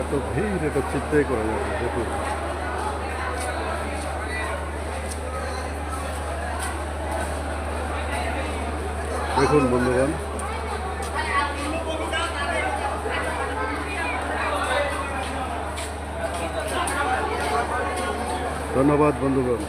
এত ভিড় এটা চিন্তাই করা যাবে দেখুন। দেখুন বন্ধুগণ। ধন্যবাদ বন্ধুগণ।